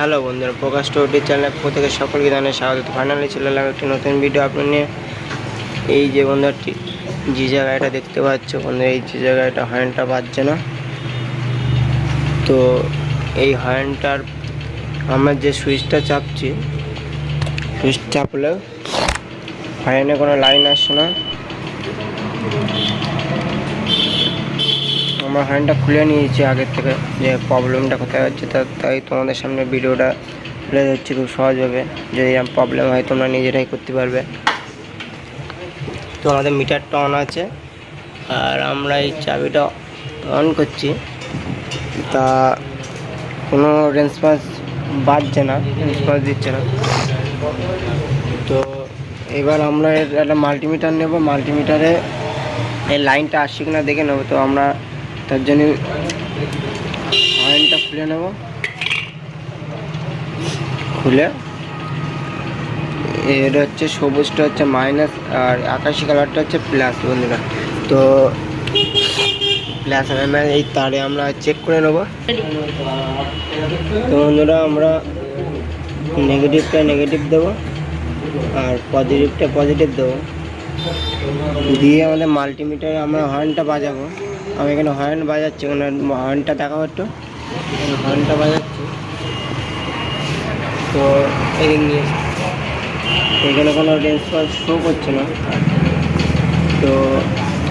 Hello বন্ধুরা, প্রকাশ টোটি channel থেকে সকলকে জানাই স্বাগত। ফাইনালি চলে এলাম একটি নতুন ভিডিও আপনার নিয়ে। এই যে বন্ধুটি যে জায়গাটা দেখতে পাচ্ছ বন্ধুরা, এই যে জায়গাটা হর্নটা বাজছে না। তো এই হর্নটার আমরা যে সুইচটা চাপছি, সুইচ চাপলেও হর্নে কোনো লাইন আসছে না। আমরা হ্যান্ডটা খুলে নিয়েছি আগের থেকে যে প্রবলেমটা কোথায় হচ্ছে তাই তোমাদের সামনে ভিডিওটা তুলে ধরছি খুব সহজভাবে। যদি প্রবলেম হয়, তোমরা নিজেরাই করতে পারবে। তো আমাদের মিটারটা অন আছে, আর আমরা এই চাবিটা অন করছি। তা কোনো রেসপন্স বাজছে না রেসপন্স দিচ্ছে না। তো এবার আমরা একটা মাল্টিমিটার নেব। মাল্টিমিটারে এই লাইনটা আসছে কিনা দেখে নেব। তো আমরা তার জন্য লাইনটা খুলে নেব। খুলে। এটা হচ্ছে সবুজটা হচ্ছে মাইনাস আর আকাশি কালারটা হচ্ছে প্লাস বন্ধুরা। তো প্লাস আর এই তারে আমরা চেক করে নেব। তো বন্ধুরা আমরা নেগেটিভটা নেগেটিভ দেবো আর পজিটিভটা পজিটিভ দেবো। দিয়ে আমাদের মাল্টিমিটারে আমরা হর্নটা বাজাবো। আমি এখানে হর্ন বাজাচ্ছি ওনার হর্নটা দেখাবো একটু। হর্নটা বাজাচ্ছি। তো এদিক নিয়ে এখানে কোনো রেসপন্স শো করছে না। তো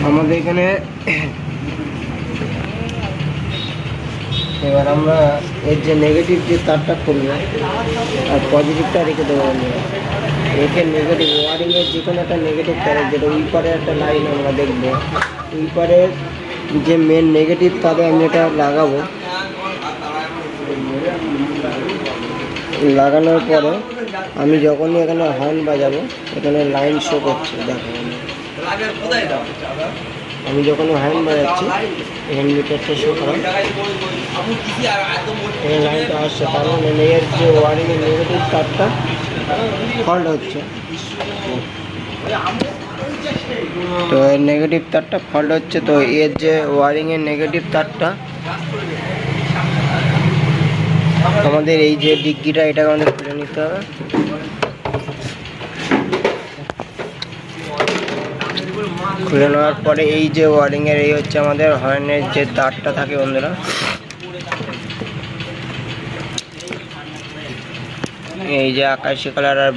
আমাদের এখানে এবার আমরা এর যে নেগেটিভ যে তারটা খুলবো আর পজিটিভটা রেখে দেবো আমরা। রেখে নেগেটিভ ওয়ারিংয়ের যে কোনো একটা নেগেটিভ তার যেটা উই পারে একটা লাইন আমরা দেখব। উই পারের যে মেন নেগেটিভ তারে আমি এটা লাগাবো। লাগানোর পরে আমি যখনই এখানে হর্ন বাজাবো, এখানে লাইন শো করছে, দেখো। আমি যখন হর্ন বাজাচ্ছি এখানে মিটারটা শো করা এখানে লাইনটা আসছে, তার মানে এর যে ওয়ারিংয়ের নেগেটিভ তারটা ফল্ট হচ্ছে। তো এর নেগেটিভ তারটা ফল্ট হচ্ছে, তো এর যে ওয়ারিংয়ের নেগেটিভ তারটা, আমাদের এই যে ডিগ্গিটা, এটাকে আমাদের খুলে নিতে হবে। খুলে নেওয়ার পরে এই যে ওয়ারিংয়ের এই হচ্ছে আমাদের হর্নের যে তারটা থাকে বন্ধুরা। এই যে আকাশি কালার আর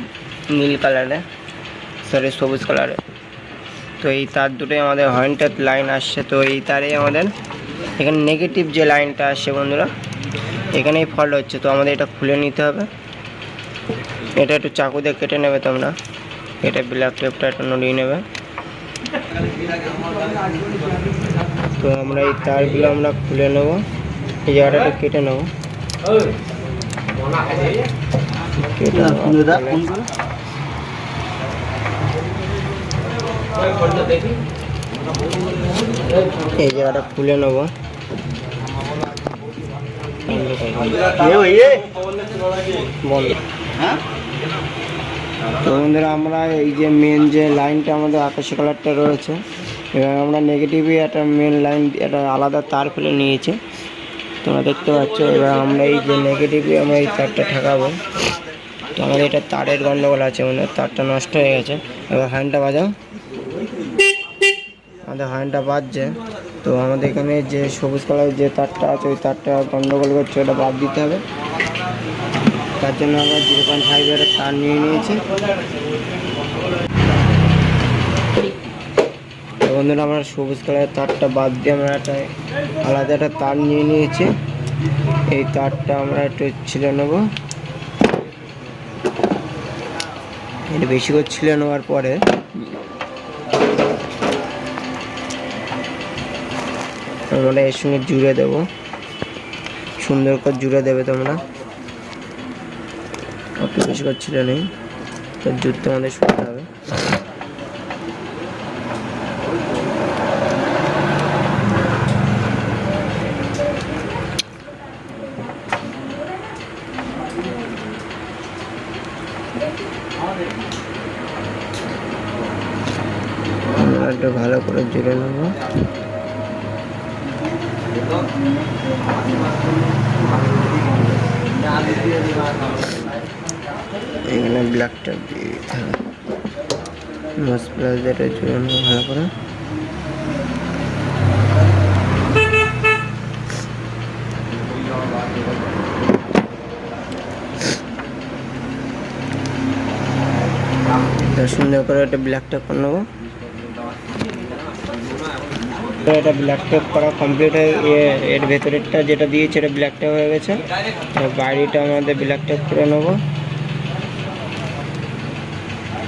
নীল কালারে সরি সবুজ কালারে তো এই তার দুটোই আমাদের হর্নটার লাইন আসছে। তো এই তারেই আমাদের এখানে নেগেটিভ যে লাইনটা আসছে বন্ধুরা এখানেই ফল্ট হচ্ছে। তো আমাদের এটা খুলে নিতে হবে। এটা একটু চাকু দিয়ে কেটে নেবে তোমরা। এটা ব্ল্যাক টেপটা একটু নড়িয়ে নেবে। তো আমরা এই তারগুলো আমরা খুলে নেব। এই জায়গাটা একটু কেটে নেব। কেটে নেওয়ার ফলে- এই জায়গাটা খুলে নেব। বল। তো বন্ধুরা আমরা এই যে মেন যে লাইনটা আমাদের আকাশি কালারটা রয়েছে এবার আমরা নেগেটিভই একটা মেন লাইন একটা আলাদা তার ফেলে নিয়েছি। তোমরা দেখতে পাচ্ছ এবার আমরা এই যে নেগেটিভই আমরা এই তারটা ঠেকাবো। তো আমাদের এটা তারের গন্ডগোল আছে মানে তারটা নষ্ট হয়ে গেছে। এবার হ্যান্ডটা বাজাও। আমাদের হর্নটা বাজছে। তো আমাদের এখানে যে সবুজ কালারের যে তারটা আছে, ওই তারটা গন্ডগোল করছে, ওটা বাদ দিতে হবে। তার জন্য আমরা জিরো পয়েন্ট ফাইভের তার নিয়ে নিয়েছি। তো বন্ধুরা, আমরা সবুজ কালারের তারটা বাদ দিয়ে আমরা একটা আলাদা একটা তার নিয়ে নিয়েছি। এই তারটা আমরা একটু ছিলে নেব। এটা বেশি করে ছিলে নেওয়ার পরে আমরা এর সঙ্গে জুড়ে দেবো। সুন্দর করে জুড়ে দেবে তোমরা। অত বেশি করে ছিলে নেই। তো জুড়তে আমাদের সুবিধা হবে। একটু ভালো করে জুড়ে নেব। এখানে ব্ল্যাকটা দিয়ে প্লাস যেটা জুড়ানো ভালো করে। সুন্দর করে একটা ব্ল্যাক টেপ করে নেব। তো এটা ব্ল্যাক টেপ করা কমপ্লিট হয়ে এর ভেতরেরটা যেটা দিয়েছে এটা ব্ল্যাক টেপ হয়ে গেছে। আর বাইরেটা আমাদের ব্ল্যাক টেপ করে নেব।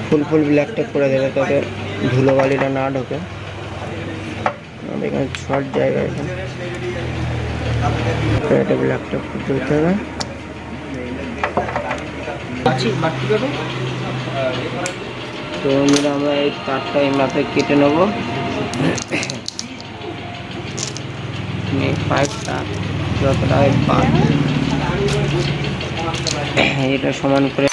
ফুল ফুল ব্ল্যাক টেপ করে দেবে তাতে ধুলো বালিটা না ঢোকে। আমাদের এখানে শর্ট জায়গা এখানে তো এটা ব্ল্যাক টেপ করতে হবে। তো আমরা এই তারটা এই মাপে কেটে নেব। এই পাইপটা যতটা হয় এটা সমান করে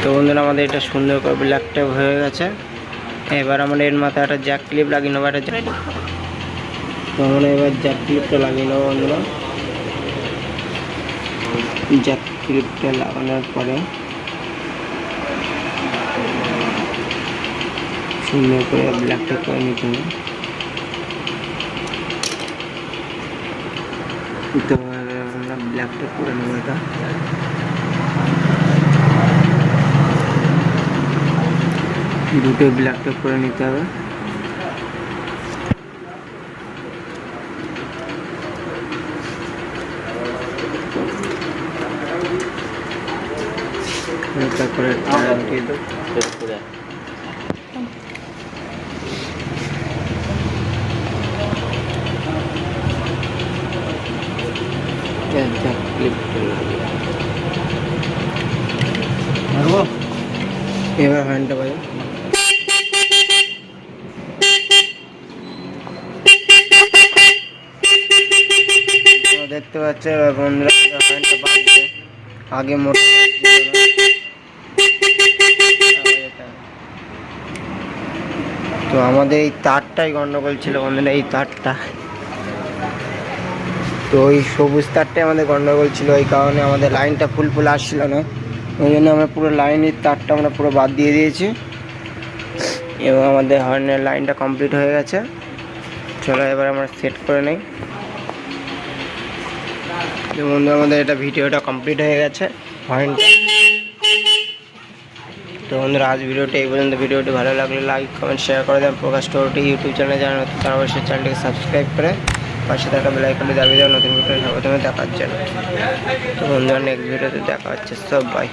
তো বন্ধুরা আমাদের এটা সুন্দর করে ব্ল্যাক ট্যাপ হয়ে গেছে এবার আমরা এর মাথায় একটা জ্যাক ক্লিপ লাগিয়ে নেব একটা তো আমরা এবার জ্যাক ক্লিপটা লাগিয়ে নেব বন্ধুরা জ্যাক ক্লিপটা লাগানোর পরে সুন্দর করে ব্ল্যাকটা করে নিতে হবে। তো আমরা ব্ল্যাকটা করে নেব এটা। দুটো ব্ল্যাকটা করে নিতে হবে। তারপরে টায়ার দিয়ে দেবো একটা ক্লিপ এবার হ্যান্ডটা বাজে তোমরা দেখতে পাচ্ছ এবার বন্ধুরা হ্যান্ডটা বাজছে আগে তো আমাদের এই তারটাই গন্ডগোল ছিল বন্ধুরা এই তারটা। তো ওই সবুজ তারটাই আমাদের গন্ডগোল ছিল ওই কারণে আমাদের লাইনটা ফুল ফুল আসছিল না। ওই জন্য আমরা পুরো লাইনের তারটা আমরা পুরো বাদ দিয়ে দিয়েছি। এবং আমাদের হর্নের লাইনটা কমপ্লিট হয়ে গেছে। চলো এবার আমরা সেট করে নেই। বন্ধু, আমাদের এটা ভিডিওটা কমপ্লিট হয়ে গেছে। হর্নটা তো বন্ধুরা, আজ ভিডিওটা এই পর্যন্ত। ভিডিওটি ভালো লাগলে লাইক কমেন্ট শেয়ার করে দেন প্রকাশ স্টোরটি ইউটিউব চ্যানেলে জানা নতুন, তার অবশ্যই চ্যানেলটিকে সাবস্ক্রাইব করে পাশে থাকা বেলাইকনটি দাবি দেওয়া নতুন ভিডিও সবাই দেখার জন্য। তো বন্ধুরা নেক্সট ভিডিওতে দেখা হচ্ছে। সব বাই